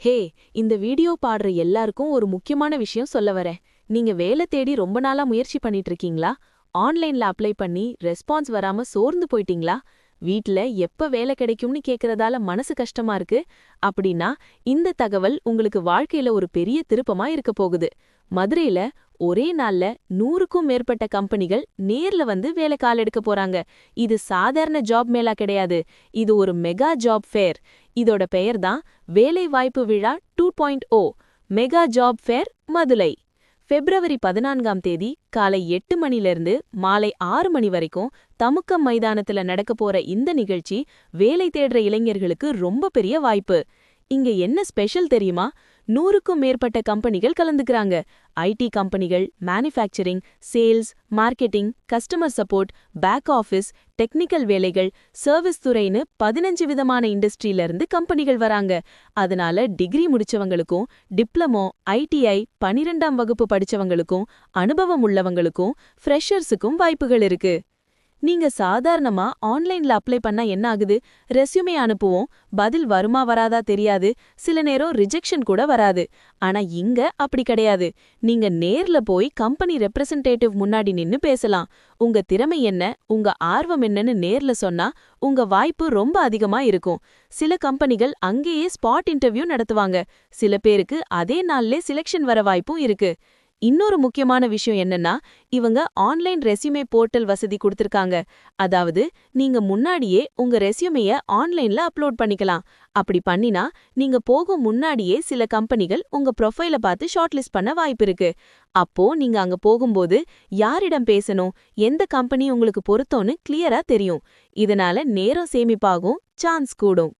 ஹே இந்த வீடியோ பாடுற எல்லாருக்கும் ஒரு முக்கியமான விஷயம் சொல்ல வரேன். நீங்க வேலை தேடி ரொம்ப நாளா முயற்சி பண்ணிட்டு இருக்கீங்களா? ஆன்லைன்ல அப்ளை பண்ணி ரெஸ்பான்ஸ் வராம சோர்ந்து போயிட்டீங்களா? வீட்ல எப்ப வேலை கிடைக்கும்னு கேக்குறதால மனசு கஷ்டமா இருக்கு. அப்படின்னா இந்த தகவல் உங்களுக்கு வாழ்க்கையில ஒரு பெரிய திருப்பமா இருக்க போகுது. மதுரையில ஒரே நாள்ல நூறுக்கும் மேற்பட்ட கம்பெனிகள் நேர்ல வந்து வேலை கால் எடுக்க போறாங்க. இது சாதாரண ஜாப் மேலா கிடையாது. இது ஒரு மெகா ஜாப் ஃபேர். இதோட பெயர் தான் வேலை வாய்ப்பு விழா two point O. Mega job fair Madurai. பிப்ரவரி பதினான்காம் தேதி காலை எட்டு மணிலிருந்து மாலை ஆறு மணி வரைக்கும் தமுக்கம் மைதானத்துல நடக்க போற இந்த நிகழ்ச்சி வேலை தேடுற இளைஞர்களுக்கு ரொம்ப பெரிய வாய்ப்பு. இங்க என்ன ஸ்பெஷல் தெரியுமா? நூறுக்கும் மேற்பட்ட கம்பெனிகள் கலந்துக்கிறாங்க. ஐடி கம்பெனிகள் manufacturing sales marketing customer support back office technical வேலைகள் சர்வீஸ் துறைன்னு பதினஞ்சு விதமான இண்டஸ்ட்ரியில இருந்து கம்பெனிகள் வராங்க. அதனால டிகிரி முடிச்சவங்களுக்கும் டிப்ளமோ ஐடிஐ பனிரெண்டாம் வகுப்பு படிச்சவங்களுக்கும் அனுபவம் உள்ளவங்களுக்கும் ஃப்ரெஷர்ஸுக்கும் வாய்ப்புகள் இருக்கு. நீங்க சாதாரணமா ஆன்லைன்ல அப்ளை பண்ணா என்ன ஆகுது? ரெஸ்யூமே அனுப்புவோம். பதில் வருமா வராதா தெரியாது. சில நேரம் ரிஜெக்ஷன் கூட வராது. ஆனா இங்க அப்படி கிடையாது. நீங்க நேர்ல போய் கம்பெனி ரெப்ரசன்டேட்டிவ் முன்னாடி நின்னு பேசலாம். உங்க திறமை என்ன? உங்க ஆர்வம் என்னன்னு நேர்ல சொன்னா உங்க வாய்ப்பு ரொம்ப அதிகமா இருக்கும். சில கம்பெனிகள் அங்கேயே ஸ்பாட் இன்டர்வியூ நடத்துவாங்க. சில பேருக்கு அதே நாள்லே சிலெக்ஷன் வர வாய்ப்பும் இருக்கு. இன்னொரு முக்கியமான விஷயம் என்னன்னா இவங்க ஆன்லைன் ரெஸ்யூமே போர்ட்டல் வசதி கொடுத்துருக்காங்க. அதாவது நீங்க முன்னாடியே உங்க ரெஸ்யூமைய ஆன்லைன்ல அப்லோட் பண்ணிக்கலாம். அப்படி பண்ணினா நீங்க போகும் முன்னாடியே சில கம்பெனிகள் உங்க ப்ரொஃபைல பார்த்து ஷார்ட்லிஸ்ட் பண்ண வாய்ப்பு இருக்கு. அப்போ நீங்க அங்க போகும்போது யாரிடம் பேசணும் எந்த கம்பெனி உங்களுக்கு பொருத்தோன்னு கிளியரா தெரியும். இதனால நேரம் சேமிப்பாகும் சான்ஸ் கூடும்.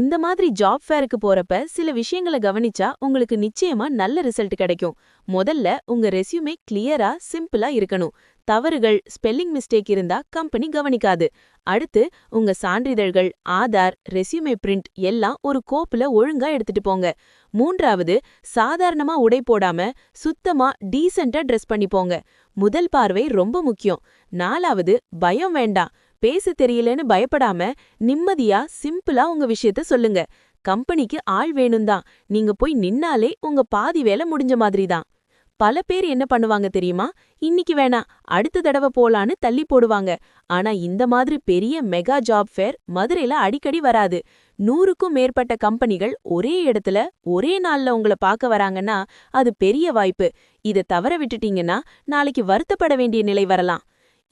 இந்த மாதிரி ஜாப் ஃபேருக்கு போறப்ப சில விஷயங்களை கவனிச்சா உங்களுக்கு நிச்சயமா நல்ல ரிசல்ட் கிடைக்கும். முதல்ல உங்க ரெஸ்யூமே கிளியரா சிம்பிளா இருக்கணும். தவறுகள் ஸ்பெல்லிங் மிஸ்டேக் இருந்தா கம்பெனி கவனிக்காது. அடுத்து உங்க சான்றிதழ்கள் ஆதார் ரெஸ்யூமே பிரிண்ட் எல்லாம் ஒரு கோப்புல ஒழுங்கா எடுத்துட்டு போங்க. மூன்றாவது சாதாரணமா உடை போடாம சுத்தமா டீசெண்டா ட்ரெஸ் பண்ணி போங்க. முதல் பார்வை ரொம்ப முக்கியம். நாலாவது பயம் வேண்டாம். பேச தெரியலன்னு பயப்படாம நிம்மதியா சிம்பிளா உங்க விஷயத்த சொல்லுங்க. கம்பெனிக்கு ஆள் வேணும் தான் நீங்க போய் நின்னாலே உங்க பாதி வேலை முடிஞ்ச மாதிரி தான் பல பேர் என்ன பண்ணுவாங்க தெரியுமா? இன்னைக்கு வேணாம் அடுத்த தடவை போலான்னு தள்ளி போடுவாங்க. ஆனா இந்த மாதிரி பெரிய மெகா ஜாப் ஃபேர் மதுரையில அடிக்கடி வராது. நூறுக்கும் மேற்பட்ட கம்பெனிகள் ஒரே இடத்துல ஒரே நாள்ல உங்களை பார்க்க வராங்கன்னா அது பெரிய வாய்ப்பு. இதை தவற விட்டுட்டீங்கன்னா நாளைக்கு வருத்தப்பட வேண்டிய நிலை வரலாம்.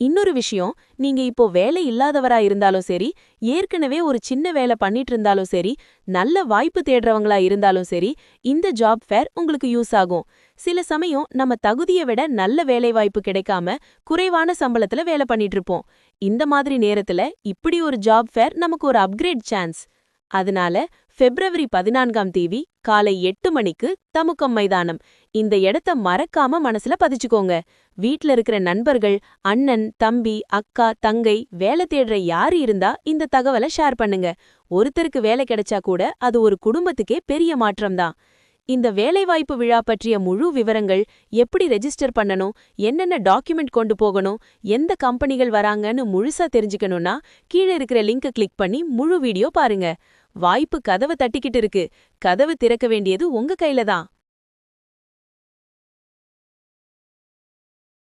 இன்னொரு விஷயம் நீங்க இப்போ வேலை இல்லாதவரா இருந்தாலும் சரி ஏற்கனவே ஒரு சின்ன வேலை பண்ணிட்டு இருந்தாலும் சரி நல்ல வாய்ப்பு தேடுறவங்களா இருந்தாலும் சரி இந்த ஜாப் ஃபேர் உங்களுக்கு யூஸ் ஆகும். சில சமயம் நம்ம தகுதியை விட நல்ல வேலை வாய்ப்பு கிடைக்காம குறைவான சம்பளத்துல வேலை பண்ணிட்டு இருப்போம் இந்த மாதிரி நேரத்துல இப்படி ஒரு ஜாப் ஃபேர் நமக்கு ஒரு அப்கிரேட் சான்ஸ் அதனால பிப்ரவரி பதினான்காம் தேதி காலை எட்டு மணிக்கு தமுக்கம் மைதானம். இந்த இடத்த மறக்காம மனசுல பதிச்சுக்கோங்க. வீட்ல இருக்கிற நண்பர்கள் அண்ணன் தம்பி அக்கா தங்கை வேலை தேடுற யாரு இருந்தா இந்த தகவலை ஷேர் பண்ணுங்க. ஒருத்தருக்கு வேலை கிடைச்சா கூட அது ஒரு குடும்பத்துக்கே பெரிய மாற்றம்தான் இந்த வேலைவாய்ப்பு விழா பற்றிய முழு விவரங்கள் எப்படி ரெஜிஸ்டர் பண்ணணும் என்னென்ன டாக்குமெண்ட் கொண்டு போகணும் எந்த கம்பெனிகள் வராங்கன்னு முழுசா தெரிஞ்சுக்கணும்னா கீழே இருக்கிற லிங்கை கிளிக் பண்ணி முழு வீடியோ பாருங்க. வாய்ப்பு கதவை தட்டிக்கிட்டு இருக்கு. கதவு திறக்க வேண்டியது உங்க கையில தான்.